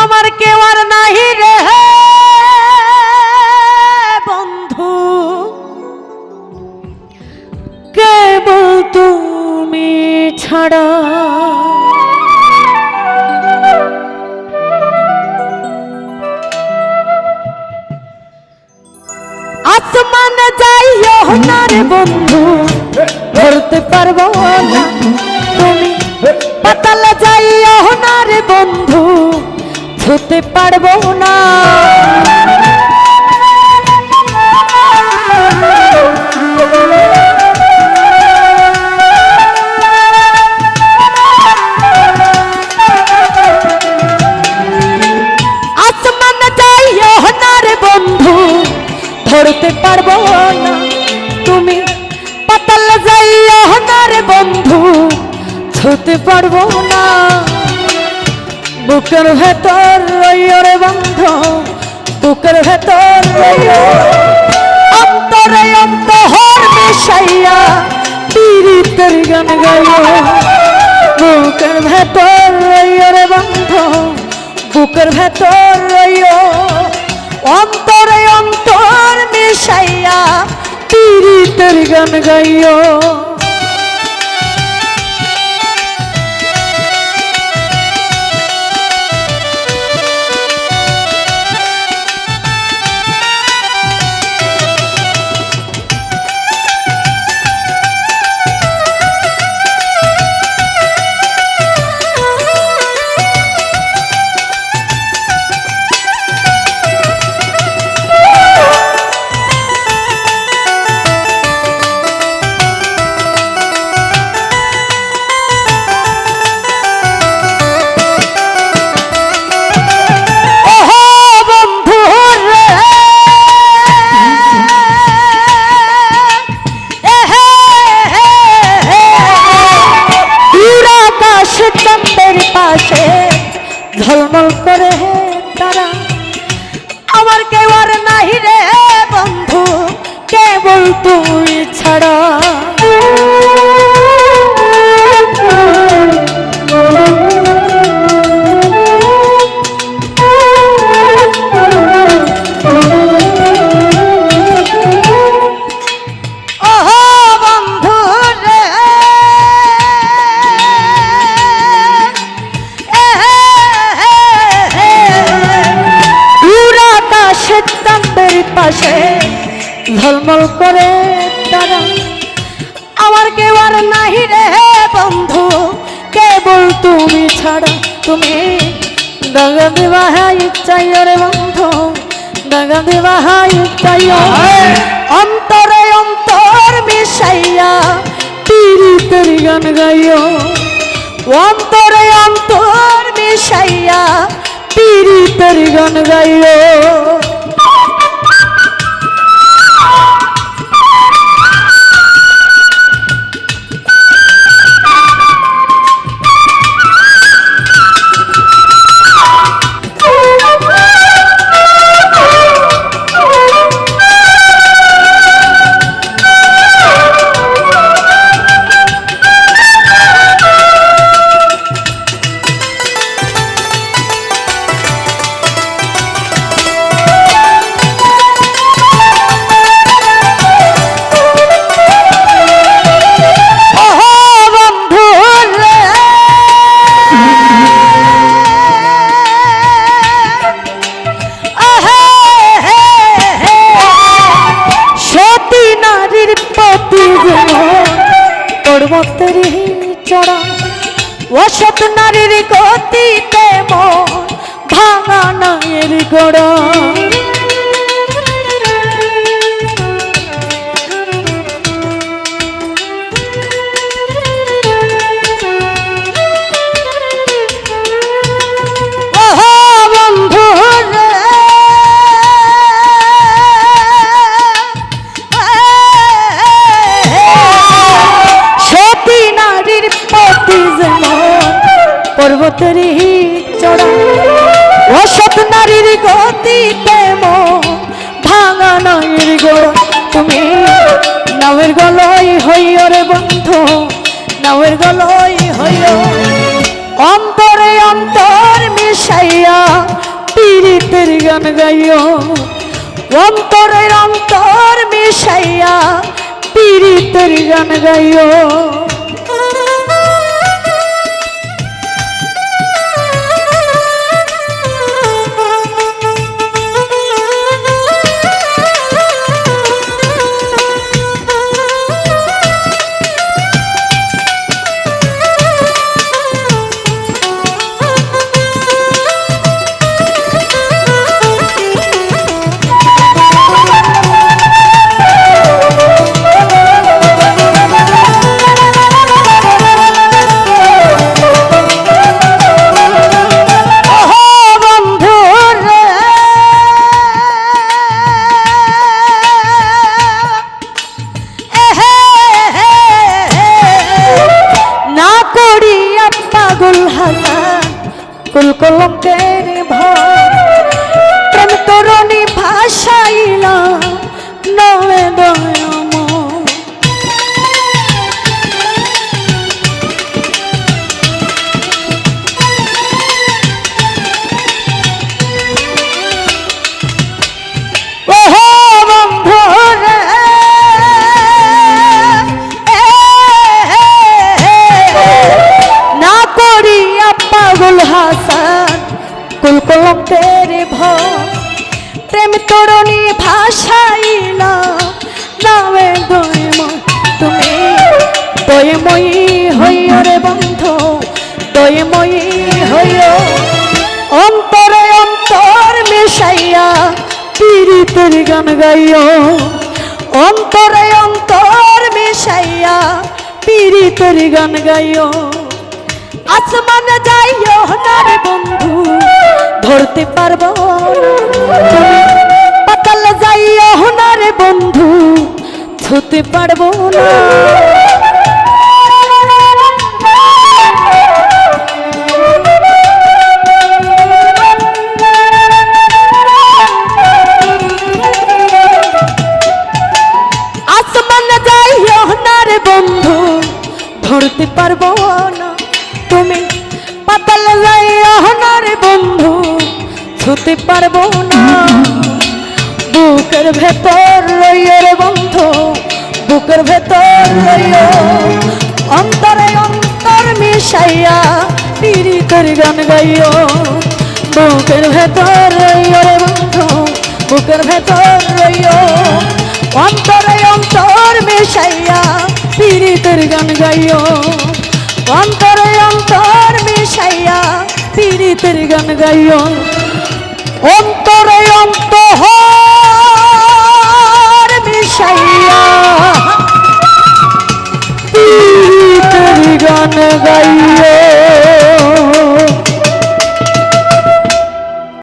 আমার কেউ আর নাহি রে বন্ধু। কেবল তুমি ছাড়া আসমান যাই না রে বন্ধু। ধরতে পারব না। তুমি পাতালে যাইও না রে বন্ধু ছুতে পারব না। ধরতে পারব না। ছুতে পারব না। বুকের ভেতর রইও রে বন্ধু, বুকের ভেতর অন্তরে অন্তহর মিশাইয়া পীড়িতের গান গাইও। বুকের ভেতর রইও রে বন্ধু, বুকের ভেতর রইও অন্তরে অন্তর মিশাইয়া পীড়িতের গান গাইও। ঝলমল করে হে তারা। আমার কেউ আর নাহি রে বন্ধু কেবল তুই ছাড়া। চাঁদের পাশে ঝলমল করে তারা। আমার কেউ আর নাহি রে বন্ধু, কেবল তুমি ছাড়া। তুমি দাগা হাই চাই রে বন্ধু, দাগা হাই চাই অন্তরে অন্তর মিশাইয়া পীড়িতের গান গাইও। অন্তরে অন্তর মিশাইয়া পীড়িতের গান গাইও। পর্বতের চড়া অসৎ নারীর গতিতে মন ভাঙা নায়ের গোড়া নামের গলই হই রে বন্ধু নামের গলই হই অন্তরে অন্তর মিশাইয়া পীড়িতের গান গাইও। অন্তরের অন্তর মিশাইয়া পীড়িতের গান গাইও। কলঙ্কের ভয় তরুণী ভাষাইলা নামে দয়ময় তুমি। দয়ময়ী হইয় রে বন্ধু দয়ময়ী হইয় অন্তরে অন্তর মিশাইয়া পীড়িতের গান গাইও। অন্তরে অন্তর মিশাইয়া পীড়িতের গান গাইও। আসমান যাইও না বন্ধু, ধরতে পারব তুমি রে বন্ধু, ছুতে পারব না। বন্ধু, ধরতে পারব না। তুমি পাতাল যাইও না বন্ধু, ছুতে পারব না। বুকের ভেতর রইয় রে বন্ধু, বুকের ভেতর রইয়। অন্তরে অন্তর মিশাইয়া পীড়িতের গান গাইও বুকের ভেতর রইয় রে বন্ধু, বুকের ভেতর রইয়। অন্তরে অন্তর মিশাইয়া পীড়িতের গান গাইও অন্তরে অন্তর মিশাইয়া পীড়িতের গান গাইও অন্তরে অন্তর গান গাইও